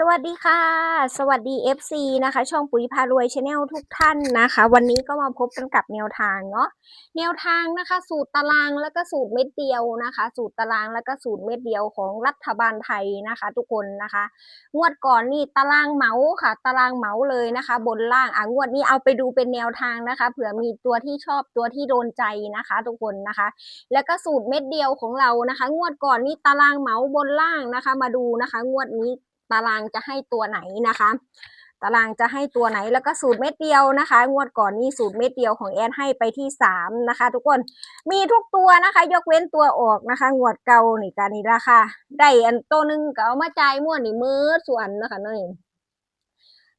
สวัสดีค่ะ สวัสดี FC นะคะ ช่องปุ๋ยพารวยชาแนลทุกท่านนะคะ วันนี้ก็มาพบกันกับแนวทางเนาะแนวทางนะคะ สูตรตารางแล้วก็สูตรเม็ดเดียวนะคะ สูตรตารางแล้วก็สูตรเม็ดเดียวของรัฐบาลไทยนะคะ ทุกคนนะคะ งวดก่อนนี่ตารางเหมาค่ะ ตารางเหมาเลยนะคะ บนล่างอะงวดนี้เอาไปดูเป็นแนวทางนะคะ เผื่อมีตัวที่ชอบตัวที่โดนใจนะคะ ทุกคนนะคะ แล้วก็สูตรเม็ดเดียวของเรานะคะ งวดก่อนนี่ตารางเหมาบนล่างนะคะ มาดูนะคะ งวดนี้ ตารางจะให้ตัวไหนนะคะ ตารางจะให้ตัวไหนแล้วก็สูตรเม็ดเดียวนะคะ งวดก่อนนี่สูตรเม็ดเดียวของแอนให้ไปที่สามนะคะ ทุกคนมีทุกตัวนะคะ ยกเว้นตัวออกนะคะ งวดเก่านี่การนี้ละค่ะได้อันตัวหนึ่งก็เอามาจ่ายม่วนนี่มือส่วนนะคะนั่นเอง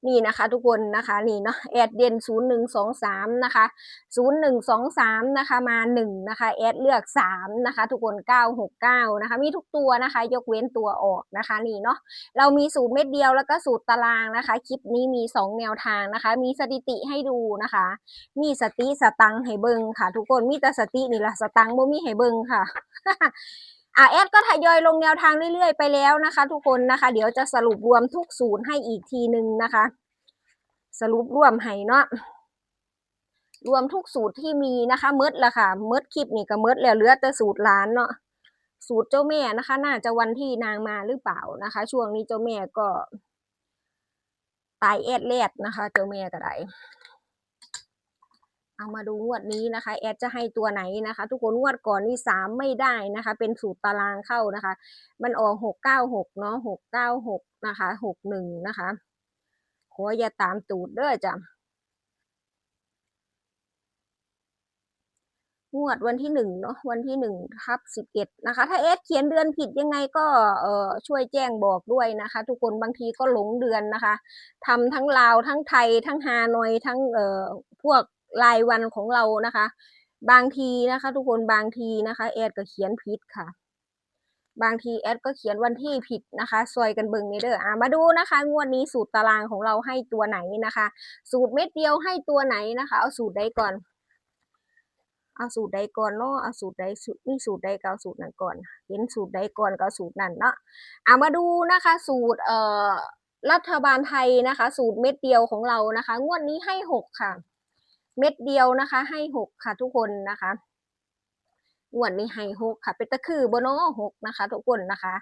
นี่นะคะทุกคนนะคะนี่เนาะแอดเด่นศูนย์หนึ่งสองสามนะคะศูนย์หนึ่งสองสามนะคะมาหนึ่งนะคะแอดเลือกสามนะคะทุกคนเก้าหกเก้านะคะมีทุกตัวนะคะ ยกเว้นตัวออกนะคะนี่เนาะเรามีสูตรเม็ดเดียวแล้วก็สูตรตารางนะคะ คลิปนี้มีสองแนวทางนะคะ มีสถิติให้ดูนะคะ มีสติสตังให้เบิงค่ะ ทุกคนมีแต่สตินี่แหละสตังค์บ่มีให้เบิงค่ะ อะแอดก็ทยอยลงแนวทางเรื่อยๆไปแล้วนะคะ ทุกคนนะคะ เดี๋ยวจะสรุปรวมทุกศูนย์ให้อีกทีหนึ่งนะคะ สรุปรวมให้เนาะรวมทุกสูตรที่มีนะคะเมดละค่ะเมดคลิปนี่ก็เมดแล้วเหลือแต่สูตรร้านเนาะสูตรเจ้าแม่นะคะ น่าจะวันที่นางมาหรือเปล่านะคะ ช่วงนี้เจ้าแม่ก็ตายแอดแลดนะคะ เจ้าแม่ก็ได้ เอามาดูงวดนี้นะคะ แอดจะให้ตัวไหนนะคะ ทุกคนงวดก่อนนี่สามไม่ได้นะคะ เป็นสูตรตารางเข้านะคะ มันออกหกเก้าหกเนาะหกเก้าหกนะคะหกหนึ่งนะคะ ขออย่าตามตูดเด้อจ้ะงวดวันที่หนึ่งเนาะวันที่หนึ่งทับสิบเอ็ดนะคะ ถ้าเอสเขียนเดือนผิดยังไงก็เอ่อช่วยแจ้งบอกด้วยนะคะ ทุกคนบางทีก็หลงเดือนนะคะทำทั้งลาวทั้งไทยทั้งฮานอยทั้งเอ่อพวก รายวันของเรานะคะ บางทีนะคะ ทุกคนบางทีนะคะ แอดก็เขียนผิดค่ะ บางทีแอดก็เขียนวันที่ผิดนะคะซอยกันเบิ่งนี่เด้ออะมาดูนะคะ งวดนี้สูตรตารางของเราให้ตัวไหนนะคะ สูตรเม็ดเดียวให้ตัวไหนนะคะ เอาสูตรใดก่อน เอาสูตรใดก่อนเนาะเอาสูตรใดสูตรนี่สูตรใดก็เอาสูตรนั้นก่อน เห็นสูตรใดก่อนก็เอาสูตรนั้นเนาะเอามาดูนะคะ สูตรเอ่อรัฐบาลไทยนะคะ สูตรเม็ดเดียวของเรานะคะ งวดนี้ให้หกค่ะ เม็ดเดียวนะคะ ให้หกค่ะทุกคนนะคะงวดนี้ให้หกค่ะ เป็นตะคือโบโนหกนะคะ ทุกคนนะคะ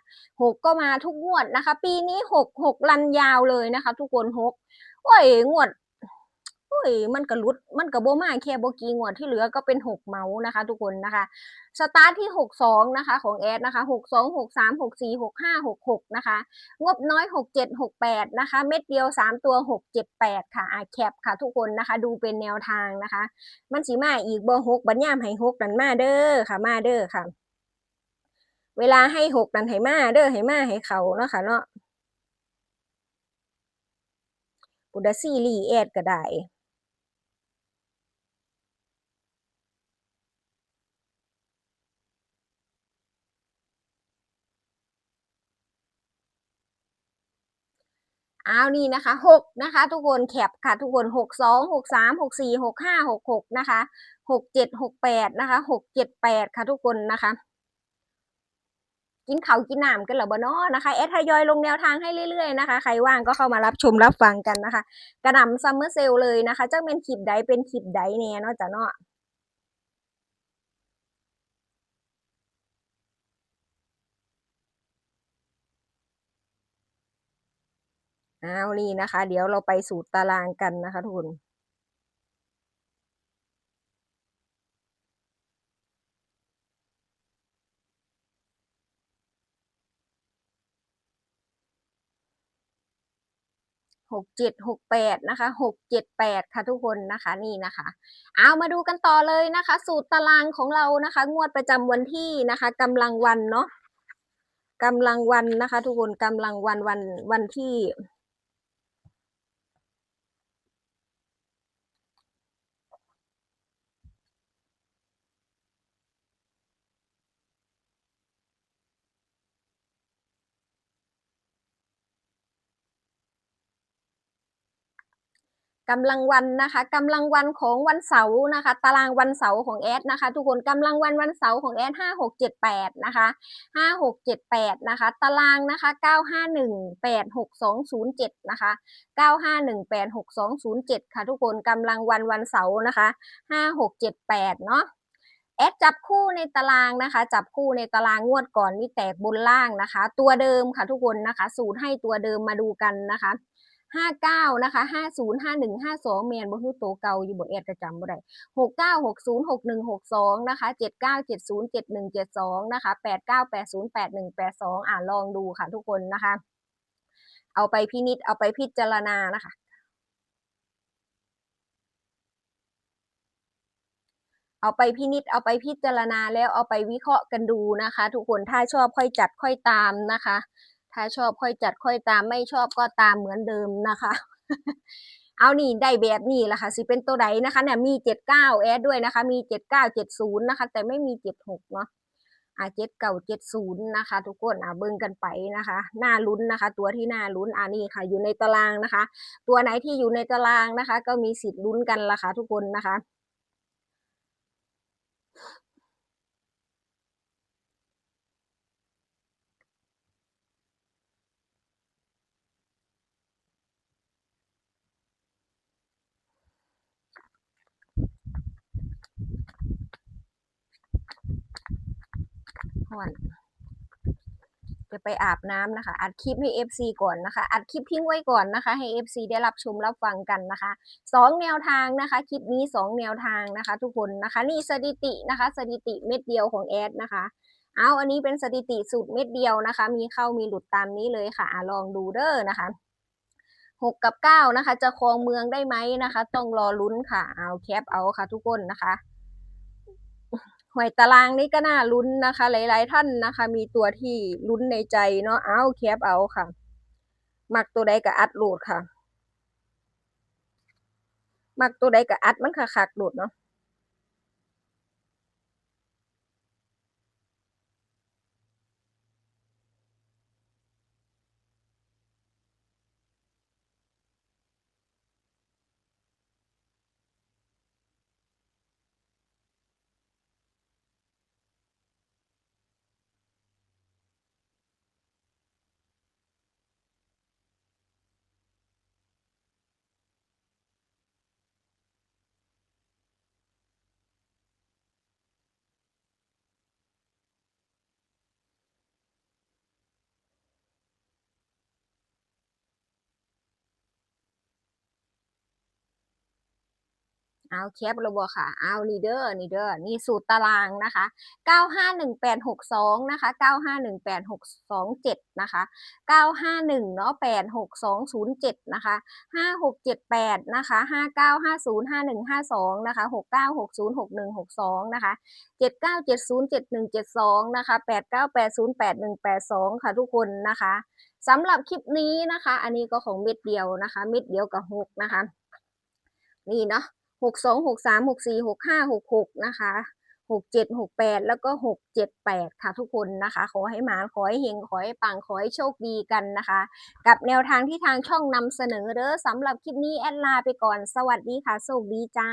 หกก็มาทุกงวดนะคะ ปีนี้หกหกลันยาวเลยนะคะ ทุกคนหกโอ้ยงวด โอ้ยมันก็ลุดมันก็บ่มาแค่บกีงวดที่เหลือก็เป็นหกเมาส์นะคะ ทุกคนนะคะสตาร์ทที่หกสองนะคะ ของแอดนะคะหกสองหกสามหกสี่หกห้าหกหกนะคะงบน้อยหกเจ็ดหกแปดนะคะ เม็ดเดียวสามตัวหกเจ็ดแปดค่ะอาแคปค่ะ ทุกคนนะคะ ดูเป็นแนวทางนะคะ มันสีมาอีกบ่หกบัญญามให้หกนันมาเด้อค่ะมาเด้อค่ะ เวลาให้หกนันให้มาเด้อให้มาให้เขาเนาะค่ะเนาะปุดซีรีแอดก็ได้ อ้าวนี่นะคะหกนะคะ ทุกคนแคปค่ะ ทุกคนหกสองหกสามหกสี่หกห้าหกหกนะคะหกเจ็ดหกแปดนะคะหกเจ็ดแปดค่ะ ทุกคนนะคะ กินเขากินน้ำกันเหรอบ่เนาะนะคะแอดทยอยลงแนวทางให้เรื่อยๆนะคะ ใครว่างก็เข้ามารับชมรับฟังกันนะคะ กระหน่ำซัมเมอร์เซลเลยนะคะจะเป็นคลิปใดเป็นคลิปใดแน่เนาะจ้ะเนาะ อ้าวนี่นะคะ เดี๋ยวเราไปสู่ตารางกันนะคะทุกคนหกเจ็ดหกแปดนะคะหกเจ็ดแปดค่ะทุกคนนะคะนี่นะคะ เอามาดูกันต่อเลยนะคะ สูตรตารางของเรานะคะ งวดประจำวันที่นะคะกำลังวันเนาะกำลังวันนะคะ ทุกคนกำลังวันวันวันที่ กำลังวันนะคะกำลังวันของวันเสาร์นะคะ ตารางวันเสาร์ของแอดนะคะ ทุกคนกำลังวันวันเสาร์ของแอดห้าหกเจ็ดแปดนะคะห้าหกเจ็ดแปดนะคะตารางนะคะเก้าห้าหนึ่งแปดหกสองศูนย์เจ็ดนะคะเก้าห้าหนึ่งแปดหกสองศูนย์เจ็ดค่ะ ทุกคนกำลังวันวันเสาร์นะคะห้าหกเจ็ดแปดเนาะแอดจับคู่ในตารางนะคะ จับคู่ในตารางงวดก่อนนี่แตกบนล่างนะคะ ตัวเดิมค่ะทุกคนนะคะ สูตรให้ตัวเดิมมาดูกันนะคะ ห้าเก้านะคะห้าศูนย์ห้าหนึ่งห้าสองเมียนบ่คือโตวเก่าอยู่บนแอดกระจำบ่ได้หกเก้าหกศูนย์หกหนึ่งหกสองนะคะเจ็ดเก้าเจ็ดศูนย์เจ็ดหนึ่งเจ็ดสองนะคะแปดเก้าแปดศูนย์แปดหนึ่งแปดสองอ่าลองดูค่ะทุกคนนะคะ เอาไปพินิจเอาไปพิจารณานะคะเอาไปพินิจเอาไปพิจารณาแล้วเอาไปวิเคราะห์กันดูนะคะ ทุกคนถ้าชอบค่อยจัดค่อยตามนะคะ ถ้าชอบค่อยจัดค่อยตามไม่ชอบก็ตามเหมือนเดิมนะคะ เอานี่ได้แบบนี้แหละค่ะสิเป็นตัวใดนะคะเนี่ยมีเจ็ดเก้าแอดด้วยนะคะ มีเจ็ดเก้าเจ็ดศูนย์นะคะ แต่ไม่มีเจ็ดหกเนาะอ่าเจ็ดเก่าเจ็ดศูนย์นะคะ ทุกคนอ่าเบิ่งกันไปนะคะหน้าลุ้นนะคะ ตัวที่หน้าลุ้นอ่านี่ค่ะ อยู่ในตารางนะคะ ตัวไหนที่อยู่ในตารางนะคะ ก็มีสิทธิ์ลุ้นกันละค่ะทุกคนนะคะ ห่อนจะไปอาบน้ำนะคะ อัดคลิปให้ FC ก่อนนะคะ อัดคลิปทิ้งไว้ก่อนนะคะ ให้ FC ได้รับชมรับฟังกันนะคะสองแนวทางนะคะ คลิปนี้สองแนวทางนะคะ ทุกคนนะคะ นี่สถิตินะคะ สถิติเม็ดเดียวของแอดนะคะ เอาอันนี้เป็นสถิติสูตรเม็ดเดียวนะคะ มีเข้ามีหลุดตามนี้เลยค่ะอะลองดูเด้อนะคะหกกับเก้านะคะ จะครองเมืองได้ไหมนะคะ ต้องรอลุ้นค่ะ เอาแคปเอาค่ะ ทุกคนนะคะ หวยตารางนี่ก็น่าลุ้นนะคะ หลาย ๆ ท่านนะคะ มีตัวที่ลุ้นในใจเนาะเอาแคปเอาค่ะ มักตัวใดก็อัดโหลดค่ะ มักตัวใดก็อัดมันคักๆโหลดเนาะ เอาแคประบค่ะ เอานี่เด้อนี่เด้อนี่สูตรตารางนะคะ 951862 นะคะ 9518627 นะคะ 951เนาะ86207 นะคะ 5678 นะคะ 59505152 นะคะ 69606162 นะคะ 79707172 นะคะ 89808182 ค่ะทุกคนนะคะสำหรับคลิปนี้นะคะ อันนี้ก็ของเม็ดเดียวนะคะ เม็ดเดียวกับ6นะคะ นี่เนาะ หกสองหกสามหกสี่หกห้าหกหกนะคะหกเจ็ดหกแปดแล้วก็หกเจ็ดแปดค่ะทุกคนนะคะ ขอให้หมาขอให้เฮงขอให้ปังขอให้โชคดีกันนะคะ กับแนวทางที่ทางช่องนำเสนอเด้อสำหรับคลิปนี้แอดลาไปก่อนสวัสดีค่ะโชคดีจ้า